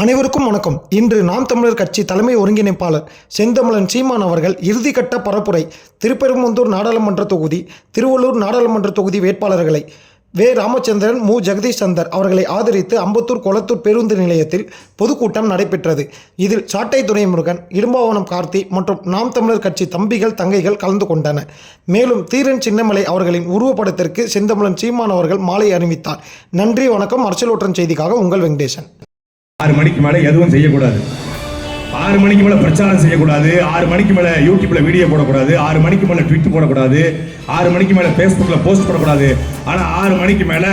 அனைவருக்கும் வணக்கம். இன்று நாம் தமிழர் கட்சி தலைமை ஒருங்கிணைப்பாளர் செந்தமலன் சீமான் அவர்கள் இறுதிக்கட்ட பரப்புரை திருப்பெரும்புந்தூர் நாடாளுமன்ற தொகுதி திருவள்ளூர் நாடாளுமன்ற தொகுதி வேட்பாளர்களை வே. ராமச்சந்திரன் மு. ஜெகதீஷ் சந்தர் அவர்களை ஆதரித்து அம்பத்தூர் கொளத்தூர் பேருந்து நிலையத்தில் பொதுக்கூட்டம் நடைபெற்றது. இதில் சாட்டை துரைமுருகன் இடும்பாவனம் கார்த்தி மற்றும் நாம் தமிழர் கட்சி தம்பிகள் தங்கைகள் கலந்து கொண்டன மேலும் தீரன் சின்னமலை அவர்களின் உருவப்படத்திற்கு செந்தமிழன் சீமான் அவர்கள் மாலை அறிவித்தார் நன்றி வணக்கம். அரசியலோற்றம் செய்திக்காக உங்கள் வெங்கடேசன். ஆறு மணிக்கு மேலே எதுவும் செய்யக்கூடாது. ஆறு மணிக்கு மேல பிரச்சாரம் செய்யக்கூடாது. ஆறு மணிக்கு மேலே யூடியூப்ல வீடியோ போடக்கூடாது. ஆறு மணிக்கு மேலே ட்விட் போடக்கூடாது. ஆறு மணிக்கு மேலே ஃபேஸ்புக்ல போஸ்ட் போடக்கூடாது. ஆனா ஆறு மணிக்கு மேல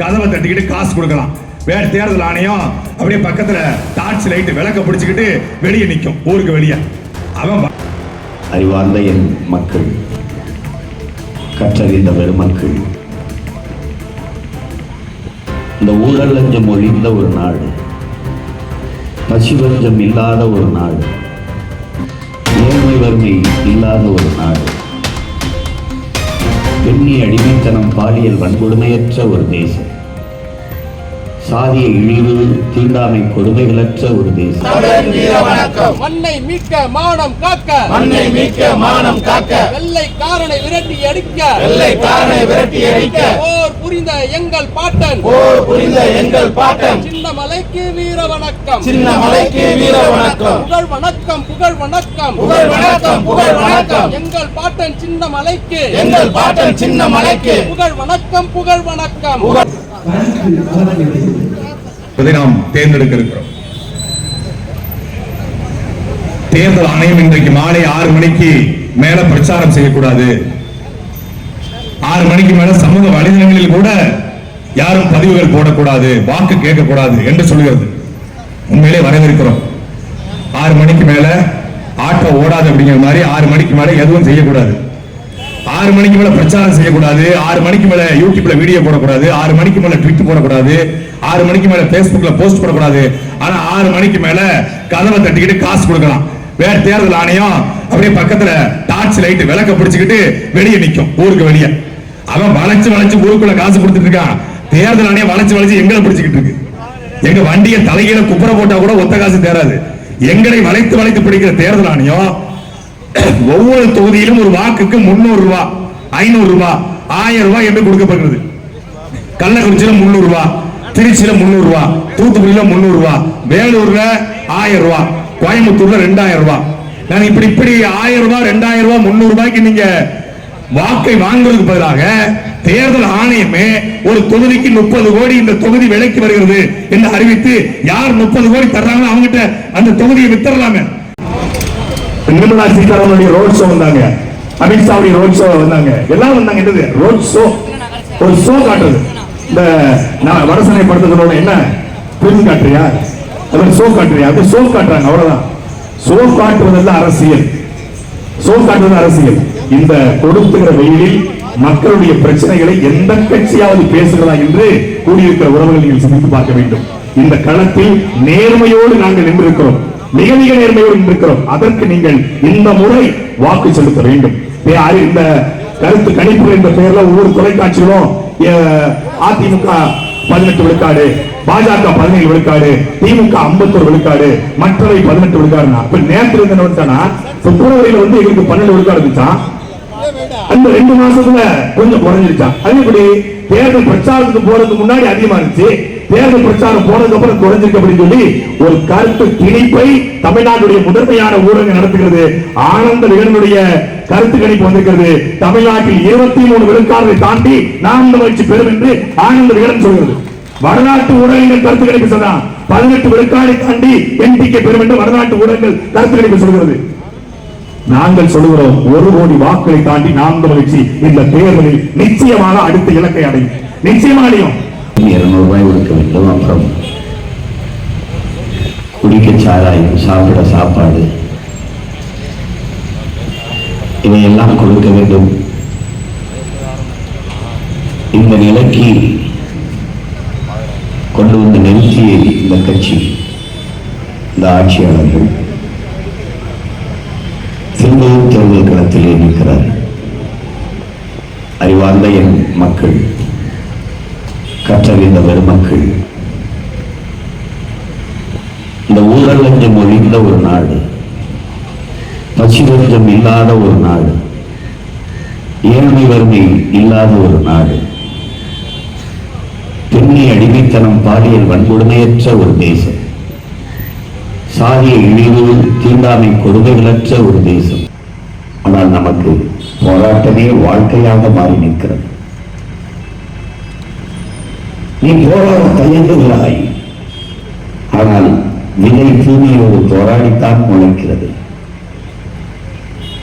கதவை தட்டிக்கிட்டு காசு கொடுக்கலாம். வேற தேர்தல் ஆணையம் அப்படியே பக்கத்துல டார்ச் லைட்டு விளக்க பிடிச்சிக்கிட்டு வெளியே நிற்கும் ஊருக்கு வெளியே. அவன் அறிவார்ந்த என் மக்கள் கற்றறிந்த பெருமக்கள் இந்த ஊழல் லஞ்சம் ஒழிந்த ஒரு நாடு. பசிவஞ்சம் இல்லாத ஒரு நாடு ஏழ்மை வறுமை இல்லாத ஒரு நாடு பெண்ணி அடிமைத்தனம் பாலியல் வன்கொடுமையற்ற ஒரு தேசம். சாதிய இழிவு தீண்டாமை கொடுமைகளற்ற ஒரு தேசம். மண்ணை மீட்க மானம் காக்க. மண்ணை மீட்க மானம் காக்க. வெள்ளை காரனை விரட்டி அடிக்க. வெள்ளை காரனை விரட்டி அடிக்க. போர் புரிந்த எங்கள் பாட்டன். போர் புரிந்த எங்கள் பாட்டன். வணக்கம். சின்ன மலைக்கு வீர வணக்கம். புகழ் வணக்கம் புகழ் வணக்கம். புகழ் வணக்கம் புகழ் வணக்கம். எங்கள் பாட்டன் சின்னமலைக்கு. எங்கள் பாட்டன் சின்ன மலைக்கு புகழ் வணக்கம் புகழ் வணக்கம். இதை நாம் தேர்ந்தெடுக்க இருக்கிறோம் தேர்தல் ஆணையம் இன்றைக்கு மாலை ஆறு மணிக்கு மேல பிரச்சாரம் செய்யக்கூடாது. ஆறு மணிக்கு மேல சமூக வலைதளங்களில் கூட யாரும் பதிவுகள் போடக்கூடாது வாக்கு கேட்கக்கூடாது என்று சொல்கிறது. உண்மையிலே வரவேற்கிறோம். ஆறு மணிக்கு மேல ஆட்டோ ஓடாது அப்படிங்கிற மாதிரி ஆறு மணிக்கு மேல எதுவும் செய்யக்கூடாது. ஆறு மணிக்கு மேல பிரச்சாரம் செய்யக்கூடாது. ஆறு மணிக்கு மேல யூடியூப்ல வீடியோ போடக்கூடாது. ஆறு மணிக்கு மேல ட்விட் போடக்கூடாது. ஆறு மணிக்கு மேல Facebookல போஸ்ட் போடக்கூடாது. ஆனா ஆறு மணிக்கு மேல கதவை தட்டிக்கிட்டு காசு கொடுக்கலாம். வேற தேர்தல் ஆணையம் அப்படியே பக்கத்துல டார்ச் லைட் விளக்க பிடிச்சிக்கிட்டு வெளியே நிற்கும் ஊருக்கு வெளியே. அவன் வளைச்சு வளைச்சு ஊருக்குள்ள காசு கொடுத்துட்டு இருக்கான். தேர்தல் ஆணையம் வளைச்சு வளைச்சு எங்களை பிடிச்சிக்கிட்டு இருக்கு. எங்க வண்டியை தலைகீழ குப்புற போட்டா கூட ஒத்த காசு தேராது எங்களை வளைத்து வளைத்து பிடிக்கிற தேர்தல் ஆணையம் ஒவ்வொரு தொகுதியிலும் ஒரு வாக்குக்கு முன்னூறு ரூபாய் ஐநூறு ரூபாய் ஆயிரம் ரூபாய் என்று கொடுக்கப்படுகிறது. கள்ளக்குறிச்சியில முன்னூறு ரூபாய் திருச்சியில முன்னூறு ரூபாய் தூத்துக்குடியில முன்னூறு ரூபாய் வேலூர்ல ஆயிரம் ரூபாய் கோயம்புத்தூர்ல ரெண்டாயிரம் ரூபாய் நான் இப்படி இப்படி ஆயிரம் ரூபாய் ரெண்டாயிரம் ரூபாய் முன்னூறு ரூபாய்க்கு நீங்க வாக்கை வாங்குறதுக்கு பதிலாக தேர்தல் ஆணையமே ஒரு தொகுதிக்கு முப்பது கோடி இந்த தொகுதி விலைக்கு வருகிறது என்று அறிவித்து யார் முப்பது கோடி தர்றாங்களோ அவங்ககிட்ட அந்த தொகுதியை வித்தரலாமே நிர்மலா சீதாராமனுடைய ரோட் ஷோ வந்தாங்க. அமித்ஷாவுடைய ரோட் ஷோ வந்தாங்க. எல்லாம் வந்தாங்க. என்னது? ரோட் ஷோ ஒரு ஷோ காட்டுறது. இந்த நான் வடசனை படத்துல என்ன? பிரிவு காட்டுறியா? அது ஷோ காட்டுறியா? அது ஷோ காட்டுறாங்க. அவ்வளவுதான். ஷோ காட்டுவதெல்லாம் அரசியல். ஷோ காட்டுவது அரசியல். இந்த கொடுத்துகிற வெயிலில் மக்களுடைய பிரச்சனைகளை எந்த கட்சியாவது பேசுகிறதா என்று கூடியிருக்கிற உறவுகள் நீங்கள் சிந்தித்து பார்க்க வேண்டும். இந்த களத்தில் நேர்மையோடு நாங்கள் நின்றிருக்கிறோம். மிக மிக நேர்மையோடு நின்றிருக்கிறோம். அதற்கு நீங்கள் இந்த முறை வாக்கு செலுத்த வேண்டும். இந்த கருத்து கணிப்பு என்ற பெயர்ல ஒவ்வொரு தொலைக்காட்சிகளும் அஹ், அதிமுக பதினெட்டு விழுக்காடு பாஜக பதினேழு விழுக்காடு திமுக ஐம்பத்தோரு விழுக்காடு மற்றவை பதினெட்டு விழுக்காடு அப்ப நேரத்தில் இருந்த பிப்ரவரியில வந்து எங்களுக்கு பன்னெண்டு விழுக்காடு இருந்துச்சான் அந்த ரெண்டு மாசத்துல கொஞ்சம் குறைஞ்சிருச்சான் அது எப்படி? தேர்தல் பிரச்சாரத்துக்கு போறதுக்கு முன்னாடி அதிகமா இருந்துச்சு. தேர்தல் பிரச்சாரம் போனதுக்கு அப்புறம் குறைஞ்சிருக்கு அப்படின்னு சொல்லி ஒரு கருத்து திணிப்பை தமிழ்நாட்டுடைய முதன்மையான ஊடகம் நடத்துகிறது. ஆனந்த விகனுடைய கருத்து கணிப்பு வந்திருக்கிறது. தமிழ்நாட்டில் இருபத்தி மூணு விழுக்காடுகளை தாண்டி நான்கு முயற்சி பெறும் என்று ஆனந்த விகடன் சொல்கிறது. வடநாட்டு ஊடகங்கள் கருத்து கணிப்பு சொன்னான் பதினெட்டு விழுக்காடை தாண்டி எம்பிக்கை பெறும் என்று வடநாட்டு ஊடகங்கள் கருத்து கணிப்பு சொல்கிறது. நாங்கள் சொல்கிறோம் ஒரு கோடி வாக்களை தாண்டி நான்கு மகிழ்ச்சி இந்த தேர்தலில் நிச்சயமாக அடுத்த இலக்கை அடையும். நிச்சயமாக அடையும். இருநூறு ரூபாய் கொடுக்க வேண்டும் அப்புறம். குடிக்க சாராயம் சாப்பிட சாப்பாடு இதையெல்லாம் கொடுக்க வேண்டும். இந்த நிலைக்கு கொண்டு வந்த நிறுத்திய இந்த கட்சி இந்த ஆட்சியாளர்கள் திரும்பவும் தேர்தல் களத்திலே நிற்கிறார். அறிவார்ந்த என் மக்கள் கற்றறிந்த பெருமக்கள் இந்த ஊரல் என்று மொழிந்த ஒரு நாடு. பசிதஞ்சம் இல்லாத ஒரு நாடு. ஏழ்மை வறுமை இல்லாத ஒரு நாடு. பெண்ணை அடிமைத்தனம் பாலியல் வன்கொடுமையற்ற ஒரு தேசம். சாதிய இழிவு தீண்டாமை கொடுமைகளற்ற ஒரு தேசம். ஆனால் நமக்கு போராட்டமே வாழ்க்கையாக மாறி நிற்கிறது. நீ போராட தயங்குகிறாய். ஆனால் விதை பூமியோடு போராடித்தான் முளைக்கிறது.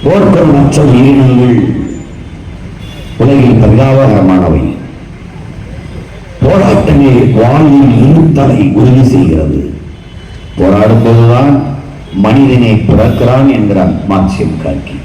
போர்கள் மற்ற உயிரினங்கள். உலகில் பரிதாபகரமானவை. போராட்டமே வாழ்வின் இருத்தலை உறுதி செய்கிறது. போராடும் போதுதான் மனிதனை பிறக்கிறான் என்கிறான் மார்க்சியம் காக்கி